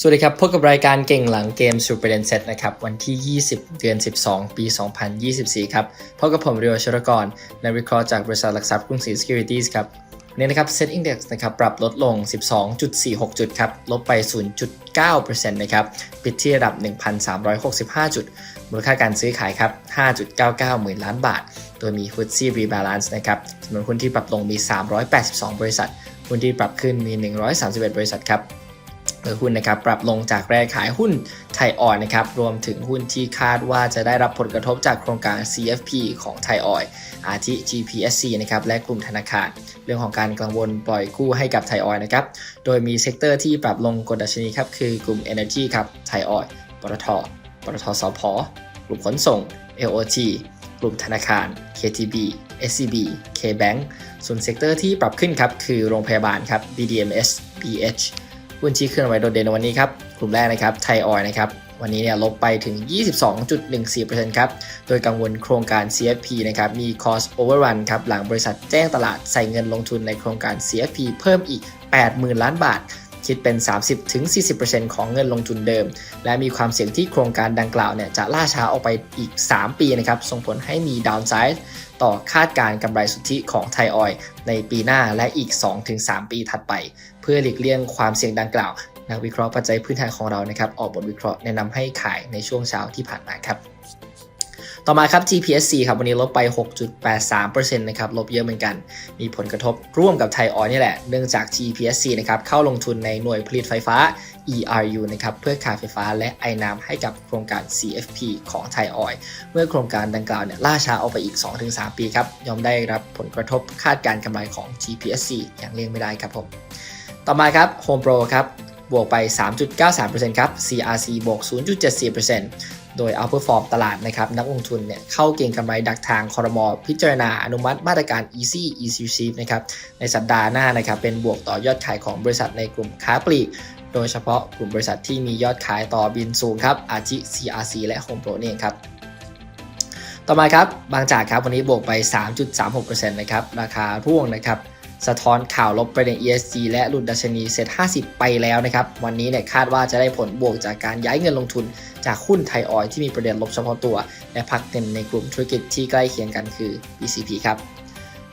สวัสดีครับ พบกับรายการเก่งหลังเกมสู p ร r เดนเซตนะครับ วันที่ 20 เดือน 12 ปี 2024 ครับพบกับผมเรียวชรกรนักวิเคราะห์จากบริษัทหลักทรัพย์กรุงศรี Securities ครับวันนี้นะครับ Set Index นะครับปรับลดลง 12.46 จุดครับ ลบไป 0.9%นะครับ ปิดที่ระดับ 1,365 จุด มูลค่าการซื้อขายครับ 5.99 หมื่นล้านบาท โดยมี FTSE Rebalance นะครับจำนวนหุ้นที่ปรับลงมี 382 บริษัท หุ้นที่ปรับขึ้นมี 131 บริษัทครับ โดยหุ้นนะครับปรับลงจากแรกขายหุ้นไทยออยล์นะครับรวมถึงหุ้นที่คาดว่าจะได้รับผลกระทบจากโครงการ CFP ของไทยออยล์อาทิ GPSC นะครับและกลุ่มธนาคารเรื่องของการกังวลปล่อยกู้ให้กับไทยออยล์นะครับโดยมีเซกเตอร์ที่ปรับลงกดดัชนีครับคือกลุ่ม Energy ครับไทยออยล์ปตทปตทสพกลุ่มขนส่ง LOT กลุ่มธนาคาร KTB SCB KBank ส่วนเซกเตอร์ที่ปรับขึ้นครับคือโรงพยาบาลครับ BDMs BH หุ้นชี้เคลื่อนไหวโดดเด่นในวันนี้ครับ กลุ่มแรกนะครับไทยออยนะครับวันนี้เนี่ยลบไปถึง 22.14%ครับ โดยกังวลโครงการ CFP นะครับ มี cost overrun ครับ หลังบริษัทแจ้งตลาดใส่เงินลงทุนในโครงการ CFP เพิ่มอีก 80,000 ล้านบาท คิดเป็น 30-40%ของเงินลงทุนเดิม และมีความเสี่ยงที่โครงการดังกล่าวเนี่ยจะล่าช้าออกไปอีก 3 ปีนะครับ ส่งผลให้มี downside ต่อคาดการกำไรสุทธิของไทยออยในปีหน้าและอีก 2-3 ปีถัดไป เพื่อหลีกเลี่ยงความเสี่ยงดังกล่าวนักวิเคราะห์ปัจจัยพื้นฐานของเรานะครับออกบทวิเคราะห์แนะนำให้ขายในช่วงเช้าที่ผ่านมาครับ ต่อมาครับ GPSC ครับวันนี้ลบไป 6.83%นะครับลบเยอะเหมือนกัน มีผลกระทบร่วมกับไทยออยนี่แหละ เนื่องจาก GPSC นะครับเข้าลงทุนในหน่วยผลิตไฟฟ้า ERU นะครับเพื่อขายไฟฟ้าและไอน้ำให้กับโครงการ CFP ของไทยออยเมื่อโครงการดังกล่าวเนี่ยล่าช้าออกไปอีก 2-3 ปีครับย่อมได้รับผลกระทบคาดการกำไรของ GPSC อย่างเลี่ยงไม่ได้ครับผมต่อมาครับ Home Pro ครับบวกไป 3.93%ครับ CRC บวก 0.74% โดย outperform ตลาดนะครับนักลงทุนเนี่ยเข้าเก็งกำไรดักทางคอรมอพิจารณาอนุมัติมาตรการ Easy Easy Receive นะครับในสัปดาห์หน้านะครับเป็นบวกต่อยอดขายของบริษัทในกลุ่มค้าปลีกโดยเฉพาะกลุ่มบริษัทที่มียอดขายต่อบินสูงครับอาทิ CRC และ Home Pro นี่เองครับต่อมาครับบางจากครับวันนี้บวกไป 3.36%นะครับราคาร่วงนะครับ สะท้อนข่าวลบประเด็น ESG และหลุดดัชนีเซ็ต50 ไปแล้วนะครับ วันนี้เนี่ยคาดว่าจะได้ผลบวกจากการย้ายเงินลงทุนจากหุ้นไทยออยที่มีประเด็นลบเฉพาะตัว และพักเต็มในกลุ่มธุรกิจที่ใกล้เคียงกันคือ BCP ครับ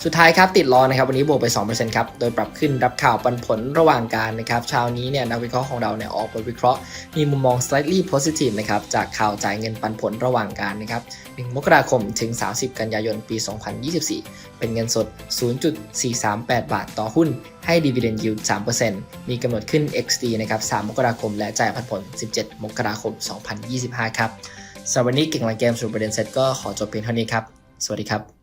สุดท้ายครับติดล้อนะครับวันนี้บวกไป 2%ครับ โดยปรับขึ้นรับข่าวปันผลระหว่างการนะครับเช้านี้เนี่ยนักวิเคราะห์ของเราเนี่ยออกบทวิเคราะห์มีมุมมอง slightly positive นะครับจากข่าวจ่ายเงินปันผลระหว่างการนะครับ 1 มกราคมถึง 30 กันยายนปี 2024 เป็นเงินสด 0.438 บาทต่อหุ้น ให้ dividend yield 3%มีกำหนดขึ้น XD นะครับ 3 มกราคม และจ่ายปันผล 17 มกราคม 2025 ครับสำหรับวันนี้เก่งหลังเกมสู่ประเด็นเสร็จก็ขอจบเพียงเท่านี้ครับ สวัสดีครับ